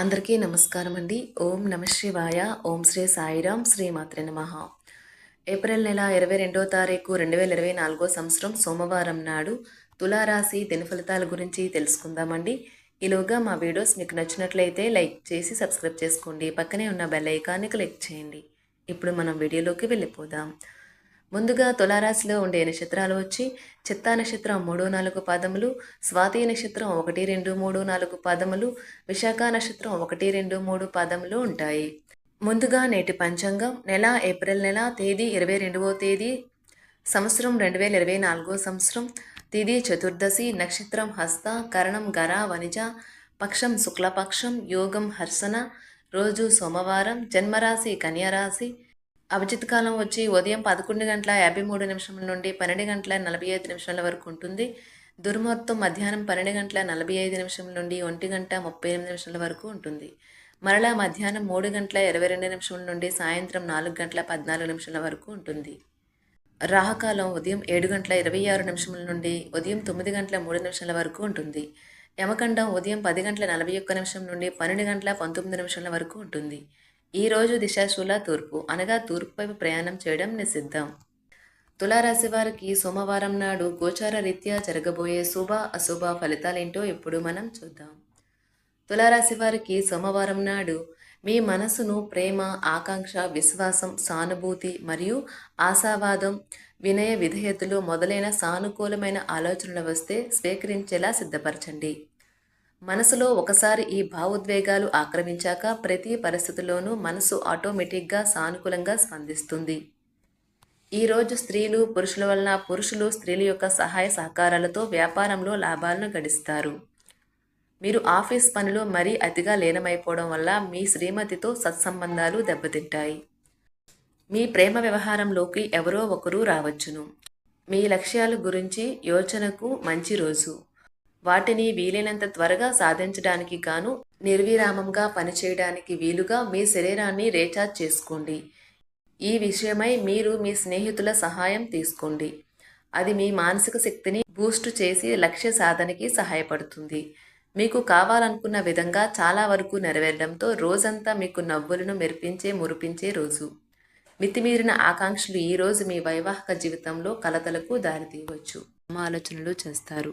అందరికీ నమస్కారం అండి. ఓం నమ శివాయ. ఓం శ్రీ సాయిరాం శ్రీమాత్రే నమ. ఏప్రిల్ నెల ఇరవై రెండో తారీఖు రెండు వేల ఇరవై నాలుగో సంవత్సరం సోమవారం నాడు తులారాశి దిన ఫలితాల గురించి తెలుసుకుందామండి. ఈలోగా మా వీడియోస్ మీకు నచ్చినట్లయితే లైక్ చేసి సబ్స్క్రైబ్ చేసుకోండి. పక్కనే ఉన్న బెల్ ఐకాన్ని క్లిక్ చేయండి. ఇప్పుడు మనం వీడియోలోకి వెళ్ళిపోదాం. ముందుగా తులారాశిలో ఉండే నక్షత్రాలు వచ్చి చిత్తా నక్షత్రం మూడు నాలుగు పాదములు స్వాతి నక్షత్రం ఒకటి రెండు మూడు నాలుగు పాదములు విశాఖ నక్షత్రం ఒకటి రెండు మూడు పాదములు ఉంటాయి. ముందుగా నేటి పంచాంగం నెల ఏప్రిల్ నెల తేదీ ఇరవై రెండవ తేదీ సంవత్సరం రెండు వేల ఇరవై నాలుగో సంవత్సరం తేదీ చతుర్దశి నక్షత్రం హస్త కరణం గర వనిజ పక్షం శుక్లపక్షం యోగం హర్సన రోజు సోమవారం జన్మరాశి కన్యరాశి అభిజిత్ కాలం వచ్చి ఉదయం పదకొండు గంటల యాభై మూడు నిమిషం నుండి పన్నెండు గంటల నలభై ఐదు నిమిషాల వరకు ఉంటుంది. దుర్ముహూర్తం మధ్యాహ్నం పన్నెండు గంటల నలభై ఐదు నిమిషం నుండి ఒంటి గంట ముప్పై ఎనిమిది నిమిషాల వరకు ఉంటుంది. మరలా మధ్యాహ్నం మూడు గంటల ఇరవై రెండు నిమిషం నుండి సాయంత్రం నాలుగు గంటల పద్నాలుగు నిమిషాల వరకు ఉంటుంది. రాహకాలం ఉదయం ఏడు గంటల ఇరవై ఆరు నిమిషముల నుండి ఉదయం తొమ్మిది గంటల మూడు నిమిషాల వరకు ఉంటుంది. యమకండం ఉదయం పది గంటల నలభై ఒక్క నిమిషం నుండి పన్నెండు గంటల పంతొమ్మిది నిమిషాల వరకు ఉంటుంది. ఈ రోజు దిశాశూల తూర్పు అనగా తూర్పు వైపు ప్రయాణం చేయడం నిషిద్ధం. తులారాశి వారికి సోమవారం నాడు గోచార రీత్యా జరగబోయే శుభ అశుభ ఫలితాలేంటో ఇప్పుడు మనం చూద్దాం. తులారాశి వారికి సోమవారం నాడు మీ మనసును ప్రేమ ఆకాంక్ష విశ్వాసం సానుభూతి మరియు ఆశావాదం వినయ విధేయతలు మొదలైన సానుకూలమైన ఆలోచనలు వస్తే స్వీకరించేలా సిద్ధపరచండి. మనసులో ఒకసారి ఈ భావోద్వేగాలు ఆక్రమించాక ప్రతి పరిస్థితిలోనూ మనసు ఆటోమేటిక్గా సానుకూలంగా స్పందిస్తుంది. ఈరోజు స్త్రీలు పురుషుల వలన పురుషులు స్త్రీల యొక్క సహాయ సహకారాలతో వ్యాపారంలో లాభాలను గడిస్తారు. మీరు ఆఫీస్ పనిలో మరీ అతిగా లీనమైపోవడం వల్ల మీ శ్రీమతితో సత్సంబంధాలు దెబ్బతింటాయి. మీ ప్రేమ వ్యవహారంలోకి ఎవరో ఒకరు రావచ్చును. మీ లక్ష్యాల గురించి యోచనకు మంచి రోజు. వాటిని వీలైనంత త్వరగా సాధించడానికి గాను నిర్విరామంగా పనిచేయడానికి వీలుగా మీ శరీరాన్ని రీఛార్జ్ చేసుకోండి. ఈ విషయమై మీరు మీ స్నేహితుల సహాయం తీసుకోండి. అది మీ మానసిక శక్తిని బూస్ట్ చేసి లక్ష్య సాధనకి సహాయపడుతుంది. మీకు కావాలనుకున్న విధంగా చాలా వరకు నెరవేరడంతో రోజంతా మీకు నవ్వులను మెరిపించే మురిపించే రోజు. మితిమీరిన ఆకాంక్షలు ఈ రోజు మీ వైవాహిక జీవితంలో కలతలకు దారితీయవచ్చు. ఆలోచనలు చేస్తారు.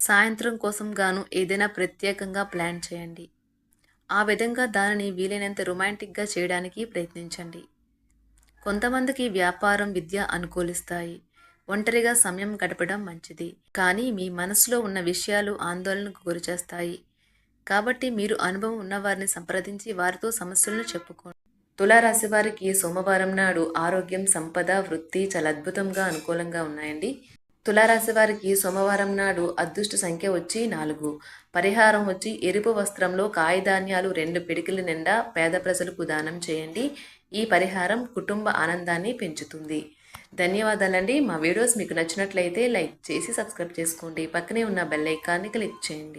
సాయంత్రం కోసం గాను ఏదైనా ప్రత్యేకంగా ప్లాన్ చేయండి. ఆ విధంగా దానిని వీలైనంత రొమాంటిక్గా చేయడానికి ప్రయత్నించండి. కొంతమందికి వ్యాపారం విద్య అనుకూలిస్తాయి. ఒంటరిగా సమయం గడపడం మంచిది. కానీ మీ మనసులో ఉన్న విషయాలు ఆందోళనకు గురిచేస్తాయి. కాబట్టి మీరు అనుభవం ఉన్నవారిని సంప్రదించి వారితో సమస్యలను చెప్పుకోండి. తులారాశి వారికి సోమవారం నాడు ఆరోగ్యం సంపద వృత్తి చాలా అద్భుతంగా అనుకూలంగా ఉన్నాయండి. తులారాశి వారికి సోమవారం నాడు అదృష్ట సంఖ్య వచ్చి నాలుగు. పరిహారం వచ్చి ఎరుపు వస్త్రంలో కాయధాన్యాలు రెండు పిడికిల నిండా పేద ప్రజలకు దానం చేయండి. ఈ పరిహారం కుటుంబ ఆనందాన్ని పెంచుతుంది. ధన్యవాదాలండి. మా వీడియోస్ మీకు నచ్చినట్లయితే లైక్ చేసి సబ్స్క్రైబ్ చేసుకోండి. పక్కనే ఉన్న బెల్ ఐకాన్ని క్లిక్ చేయండి.